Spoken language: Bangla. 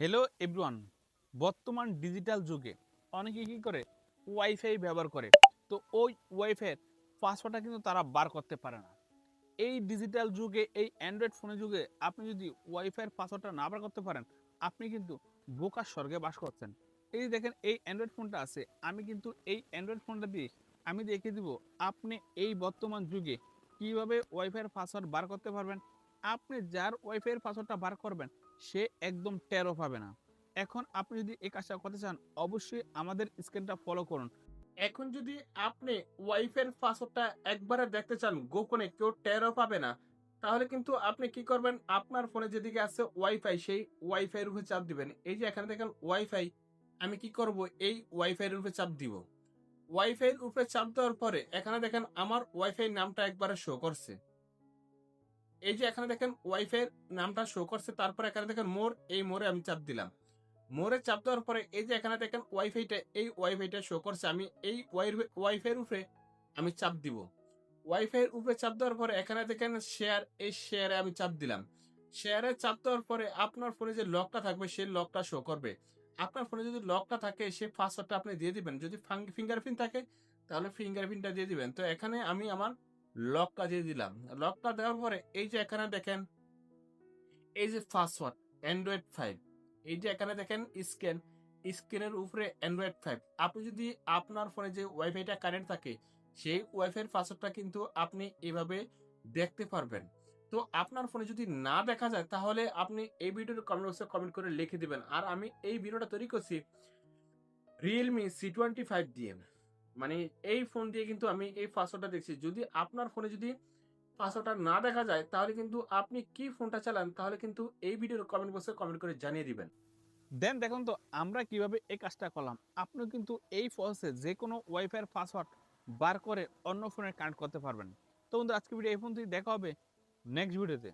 হ্যালো এভরিওয়ান বর্তমান ডিজিটাল যুগে অনেকে কি করে? ওয়াইফাই ব্যবহার করে। তো ওই ওয়াইফাইয়ের পাসওয়ার্ডটা কিন্তু তারা বার করতে পারে না। এই ডিজিটাল যুগে, এই অ্যান্ড্রয়েড ফোনের যুগে আপনি যদি ওয়াইফাইয়ের পাসওয়ার্ডটা না বার করতে পারেন, আপনি কিন্তু বোকার স্বর্গে বাস করছেন। এই দেখেন, এই অ্যান্ড্রয়েড ফোনটা আছে। আমি কিন্তু এই অ্যান্ড্রয়েড ফোনটা দিয়ে আমি দেখিয়ে দিব আপনি এই বর্তমান যুগে কীভাবে ওয়াইফাইয়ের পাসওয়ার্ড বার করতে পারবেন। আপনি যার ওয়াইফাইয়ের পাসওয়ার্ডটা বার করবেন, সে একদম টেরও পাবে না। এখন আপনি যদি এই কাজটা করতে চান, অবশ্যই আমাদের স্ক্রিনটা ফলো করুন। এখন যদি আপনি ওয়াইফের পাসওয়ার্ডটা একবারে দেখতে চান, গোপনে কেউ টেরও পাবে না, তাহলে কিন্তু আপনি কি করবেন? আপনার ফোনে যেদিকে আছে ওয়াইফাই সেই ওয়াইফাই রূপে চাপ দিবেন। এই যে এখানে দেখেন ওয়াইফাই আমি কি করব? এই ওয়াইফাই রূপে চাপ দিব। ওয়াইফাই উপরে চাপ দেওয়ার পরে এখানে দেখেন আমার ওয়াইফাই নামটা একবারে শো করছে। এই যে এখানে দেখেন ওয়াইফের নামটা শো করছে, তারপর এখানে দেখেন মোর, এই মোরে আমি চাপ দিলাম। মোরে চাপ দেওয়ার পরে এই যে এখানে দেখেন ওয়াইফাইটা এই ওয়াইফাইটা শো করছে, আমি এই ওয়াইফাইয়ের উপরে আমি চাপ দিব। ওয়াইফাইয়ের উপরে চাপ দেওয়ার পরে এখানে দেখেন শেয়ার এই শেয়ারে আমি চাপ দিলাম। শেয়ারে চাপ দেওয়ার পরে আপনার ফোনে যে লকটা থাকবে, সেই লকটা শো করবে। আপনার ফোনে যদি লকটা থাকে, সেই পাসওয়ার্ডটা আপনি দিয়ে দিবেন। যদি ফিঙ্গারপ্রিন্ট থাকে, তাহলে ফিঙ্গারপ্রিন্টটা দিয়ে দিবেন। তো এখানে আমি আমার লকটা দিয়ে দিলাম। লক লকটা দেওয়ার পরে এই যে এখানে দেখেন, এই যে পাসওয়ার্ড অ্যান্ড্রয়েড ফাইভ এই যে এখানে দেখেন স্ক্যান স্ক্রিনের উপরে অ্যান্ড্রয়েড ফাইভ আপনি যদি আপনার ফোনে যে ওয়াইফাইটা কানেক্ট থাকে, সেই ওয়াইফাইয়ের পাসওয়ার্ডটা কিন্তু আপনি এভাবে দেখতে পারবেন। তো আপনার ফোনে যদি না দেখা যায়, তাহলে আপনি এই ভিডিওর কমেন্ট বক্সে কমেন্ট করে লিখে দিবেন। আর আমি এই ভিডিওটা তৈরি করছি রিয়েলমি সি টোয়েন্টি ফাইভ দিয়ে মানে এই ফোন দিয়ে কিন্তু আমি এই পাসওয়ার্ডটা দেখছি। যদি আপনার ফোনে যদি পাসওয়ার্ডটা না দেখা যায়, তাহলে কিন্তু আপনি কি ফোনটা চালান, তাহলে কিন্তু এই ভিডিওর কমেন্ট বক্সে কমেন্ট করে জানিয়ে দিবেন। দেন দেখুন তো, আমরা কীভাবে এই কাজটা করলাম। আপনি কিন্তু এই প্রসেসে যে কোনো ওয়াইফাইয়ের পাসওয়ার্ড বার করে অন্য ফোনে কানেক্ট করতে পারবেন। তো বন্ধু আজকে ভিডিও এই ফোন থেকে দেখা হবে নেক্সট ভিডিওতে